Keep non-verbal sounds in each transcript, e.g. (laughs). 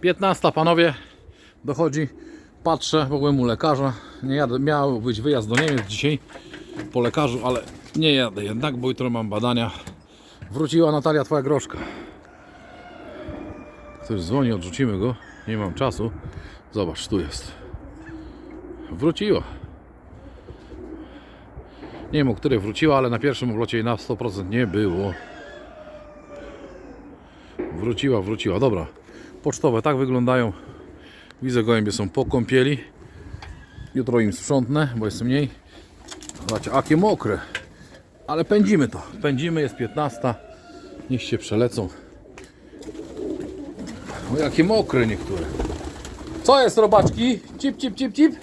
15 panowie dochodzi. Patrzę, bo byłem u lekarza. Nie jadę, miał być wyjazd do Niemiec dzisiaj po lekarzu, ale nie jadę jednak, bo jutro mam badania. Wróciła Natalia, twoja groszka. Ktoś dzwoni, odrzucimy go. Nie mam czasu. Zobacz, tu jest. Wróciła. Nie wiem, o której wróciła, ale na pierwszym oblocie jej na 100% nie było. Wróciła, wróciła. Dobra. Pocztowe tak wyglądają. Widzę, gołębie są po kąpieli. Jutro im sprzątnę, bo jest mniej. Zobaczcie, jakie mokre. Ale pędzimy to. Pędzimy, jest 15. Niech się przelecą. O, jakie mokre niektóre. Co jest, robaczki? Cip, cip, cip, cip.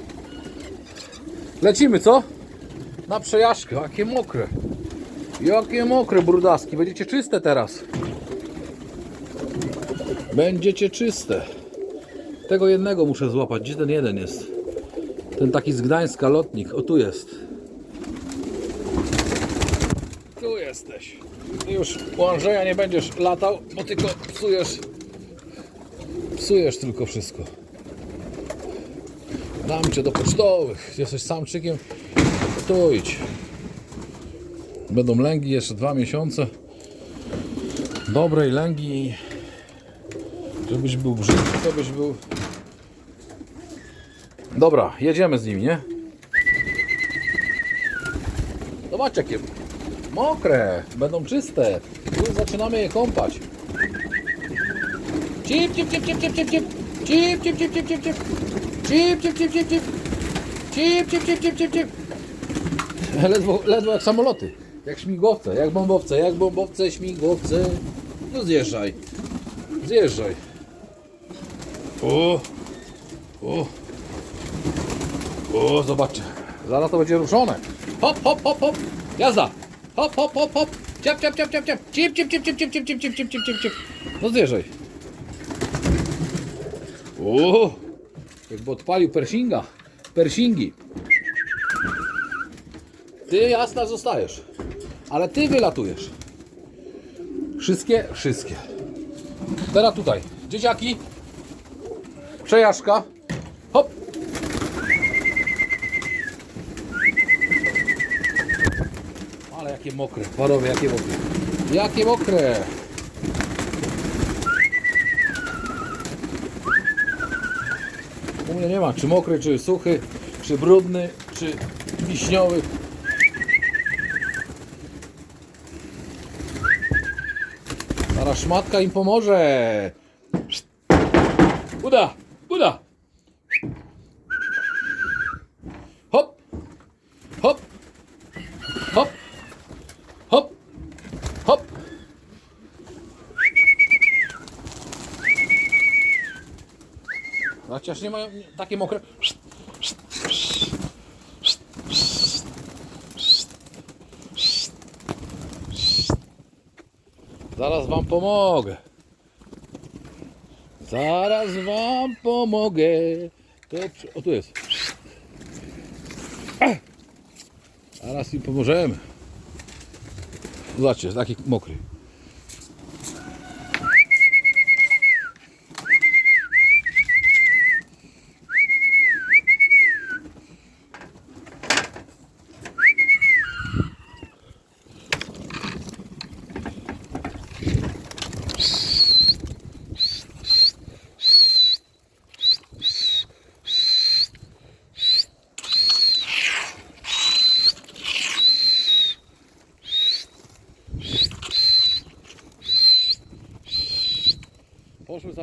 Lecimy, co? Na przejażdżkę. Jakie mokre. Jakie mokre brudaski. Będziecie czyste teraz. Będziecie czyste. Tego jednego muszę złapać. Gdzie ten jeden jest? Ten taki z Gdańska lotnik. O tu jest. Tu jesteś. Już u Andrzeja nie będziesz latał, bo tylko psujesz. Psujesz tylko wszystko. Dam cię do pocztowych. Jesteś samczykiem. Tu idź. Będą lęgi jeszcze dwa miesiące. Dobrej lęgi. Żebyś był brzydki, to byś był. Dobra, jedziemy z nimi, nie? Zobaczcie jakie mokre, będą czyste. Zaczynamy je kąpać. Cip, cip, cip, cip, cip, cip, cip. Cip, cip, cip, cip, cip, cip. Cip, cip, cip, cip, cip. Cip, cip, cip, cip, cip, cip. Ledwo, ledwo jak samoloty. Jak śmigłowce, jak bombowce, jak bombowce, śmigłowce. No zjeżdżaj. Zjeżdżaj. O! O! O, zobaczcie. Zaraz to będzie ruszone. Hop, hop, hop, hop. Jazda. Hop, hop, hop, hop. Ciap, ciap, ciap, ciap, ciap. Cip, cip, cip, cip, cip, cip, cip, cip, cip, cip, cip, cip. No zjeżdżaj. O! Jakby odpalił Pershinga. Pershingi. Ty jasna zostajesz. Ale ty wylatujesz. Wszystkie? Wszystkie. Teraz tutaj. Dzieciaki. Przejażdżka. Hop. Ale jakie mokre. Panowie, jakie mokre. Jakie mokre. U mnie nie ma, czy mokry, czy suchy, czy brudny, czy wiśniowy. Zaraz szmatka im pomoże. Uda. Hop, hop, hop, hop, hop. Chociaż nie mają takie mokre. Zaraz wam pomogę. Zaraz wam pomogę. To, o tu jest. Zaraz im pomożemy. Zobaczcie, jest taki mokry.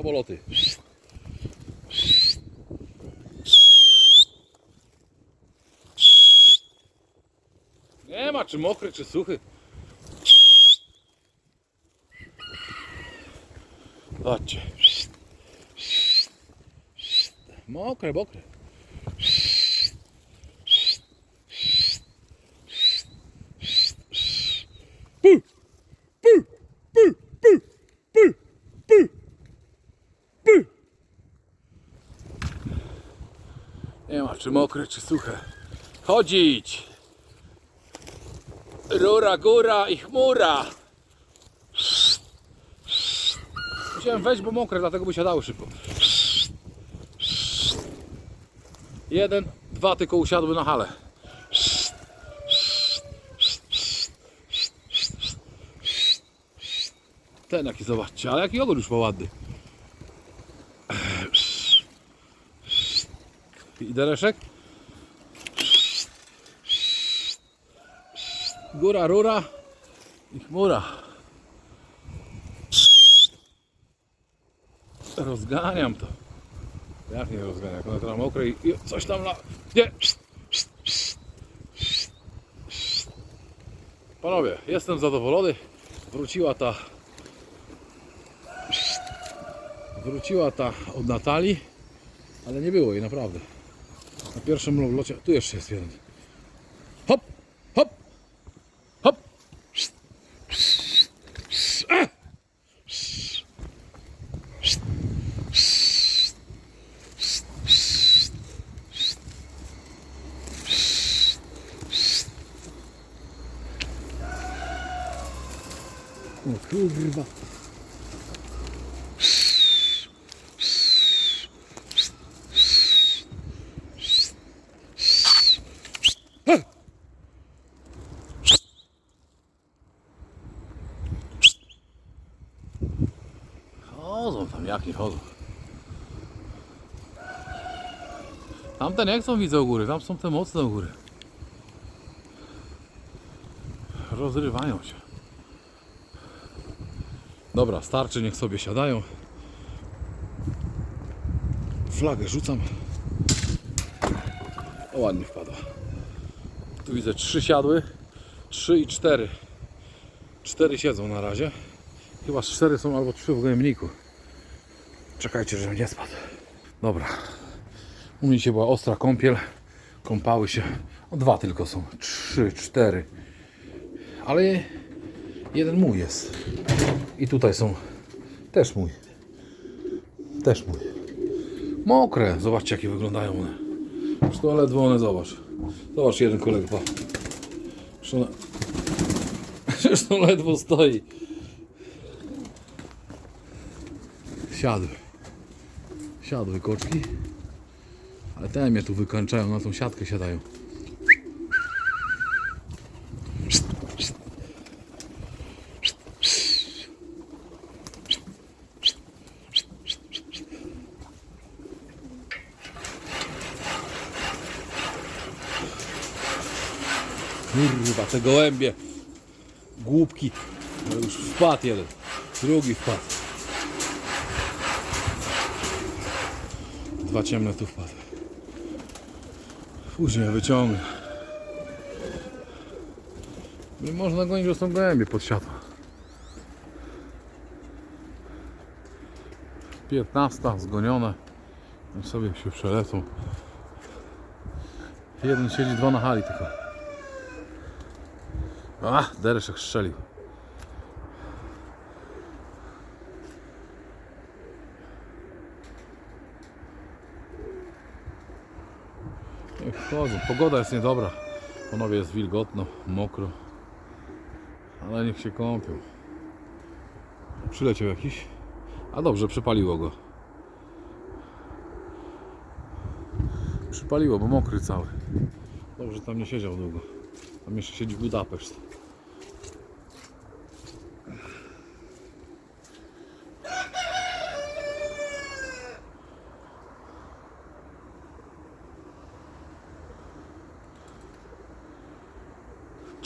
Samoloty. Nie ma czy mokry, czy suchy. Chodźcie. Mokre, mokre. Nie ma czy mokre, czy suche. Chodzić! Rura, góra i chmura! Musiałem wejść, bo mokre, dlatego by siadały szybko. Jeden, dwa tylko usiadły na hale. Ten jaki zobaczcie, ale jaki ogór już ma ładny. i dereszek. Góra, rura i chmura. Rozganiam to. Jak nie rozganiam? One to na i, coś tam na... Nie! Panowie, jestem zadowolony. Wróciła ta wróciła ta od Natalii, ale nie było jej naprawdę. Na pierwszym locie, tu jeszcze jest jeden. Hop, hop, hop. Psz, psz, psz, a! Psz, psz, psz, psz, psz, psz, psz, psz. O kurwa. chodzą tam, jak nie chodzą. Tamten jak są widzę u góry, tam są te mocne u góry. Rozrywają się. Dobra, starczy, niech sobie siadają. Flagę rzucam. O, ładnie wpada. Tu widzę trzy siadły, trzy i cztery. Cztery siedzą na razie. Chyba cztery są albo trzy w gojemniku. Czekajcie, żebym nie spadł. Dobra. U mnie się była ostra kąpiel. Kąpały się. O, dwa tylko są. Trzy, cztery. Ale jeden mój jest. I tutaj są. Też mój. Też mój. Mokre. Zobaczcie, jakie wyglądają one. Zresztą ledwo one, zobacz. Zobacz, jeden kolega. (laughs) Zresztą, ledwo stoi. Siadł. Siadły koczki. Ale te mnie tu na tą siatkę siadają. Kurwa, te gołębie. Głupki. Już wpadł jeden. Drugi wpadł. Dwa ciemne tu wpadły. Później wyciągnę. Nie można gonić, bo są gołębie pod siatą. 15 zgonione. Tam sobie się przelecą. Jeden siedzi, dwa na hali tylko. A, dereszek strzelił. Chodzą. Pogoda jest niedobra. Panowie jest wilgotno, mokro. Ale niech się kąpią. Przyleciał jakiś. A dobrze, przypaliło go. Przypaliło, bo mokry cały. Dobrze, tam nie siedział długo. Tam jeszcze siedzi Budapeszt.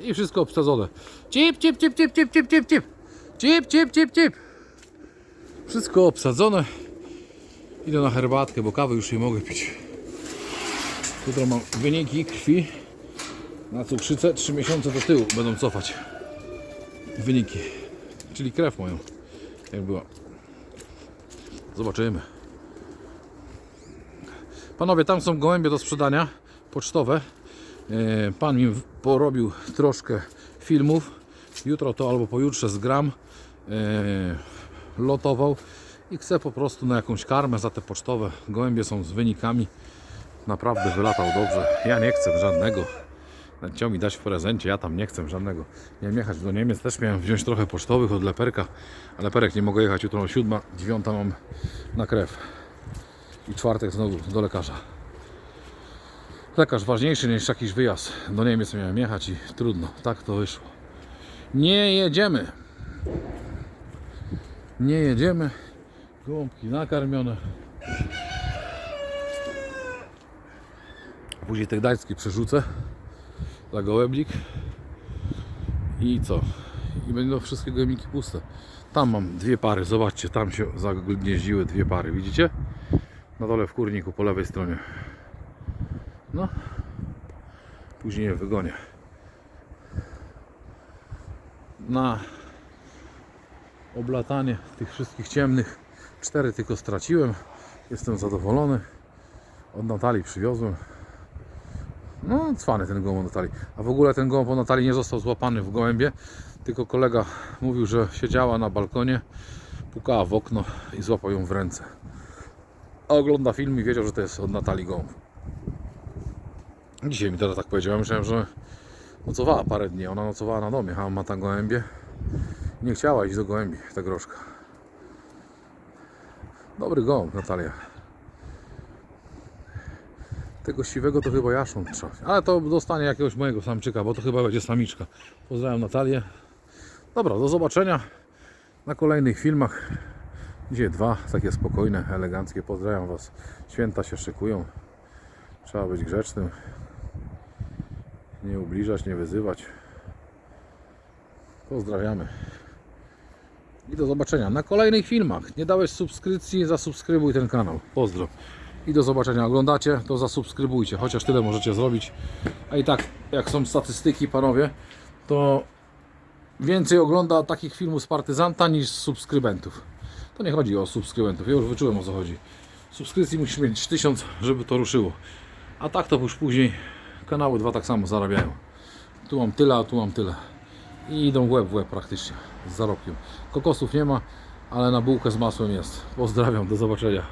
I wszystko obsadzone. Chip, chip, chip, chip, chip, chip, chip, chip. Chip, chip, chip, chip. Wszystko obsadzone. Idę na herbatkę, bo kawy już nie mogę pić. Jutro mam wyniki krwi na cukrzycę. 3 miesiące do tyłu będą cofać wyniki. Czyli krew moją, jak była. Zobaczymy. Panowie, tam są gołębie do sprzedania, pocztowe. E, Pan mi porobił troszkę filmów. Jutro to albo pojutrze zgram. E, Lotował i chcę po prostu na jakąś karmę za te pocztowe. Gołębie są z wynikami. Naprawdę wylatał dobrze. Ja nie chcę żadnego. Chciał mi dać w prezencie, ja tam nie chcę żadnego. Miałem jechać do Niemiec, też miałem wziąć trochę pocztowych od Leperka. A Leperek nie mogę jechać jutro o siódma, dziewiąta mam na krew. I czwartek znowu do lekarza. Lekarz ważniejszy niż jakiś wyjazd. Do Niemiec miałem jechać i trudno, tak to wyszło. Nie jedziemy. Nie jedziemy. Gołąbki nakarmione. Później te gdańskie przerzucę za gołębnik. I co? I będą wszystkie gołębniki puste. Tam mam dwie pary, zobaczcie, tam się zagnieździły dwie pary, widzicie? Na dole w kurniku po lewej stronie. No. Później je wygonię. Na oblatanie tych wszystkich ciemnych cztery tylko straciłem. Jestem zadowolony. Od Natalii przywiozłem. No, cwany ten gołąb Natalii. A w ogóle ten gołąb Natalii nie został złapany w gołębie, tylko kolega mówił, że siedziała na balkonie, pukała w okno i złapał ją w ręce. A ogląda film i wiedział, że to jest od Natalii gołąb. Dzisiaj mi teraz tak powiedziałem, myślałem, że nocowała parę dni. Ona nocowała na domie, a ma tam gołębie. Nie chciała iść do gołębi, ta groszka. Dobry gołąb, Natalia. Tego siwego to chyba jaszą trzeba. Ale to dostanie jakiegoś mojego samczyka, bo to chyba będzie samiczka. Pozdrawiam Natalię. Dobra, do zobaczenia na kolejnych filmach. Dzisiaj dwa, takie spokojne, eleganckie. Pozdrawiam Was. Święta się szykują. Trzeba być grzecznym. Nie ubliżać, nie wyzywać. Pozdrawiamy. I do zobaczenia na kolejnych filmach. Nie dałeś subskrypcji, zasubskrybuj ten kanał. Pozdro. I do zobaczenia. Oglądacie, to zasubskrybujcie. Chociaż tyle możecie zrobić. A i tak, jak są statystyki, panowie, to więcej ogląda takich filmów z partyzanta niż subskrybentów. To nie chodzi o subskrybentów. Ja już wyczułem o co chodzi. Subskrypcji musisz mieć 1000, żeby to ruszyło. A tak to już później kanały dwa tak samo zarabiają. Tu mam tyle, a tu mam tyle. I idą w łeb w łeb praktycznie z zarobkiem. Kokosów nie ma, ale na bułkę z masłem jest. Pozdrawiam, do zobaczenia.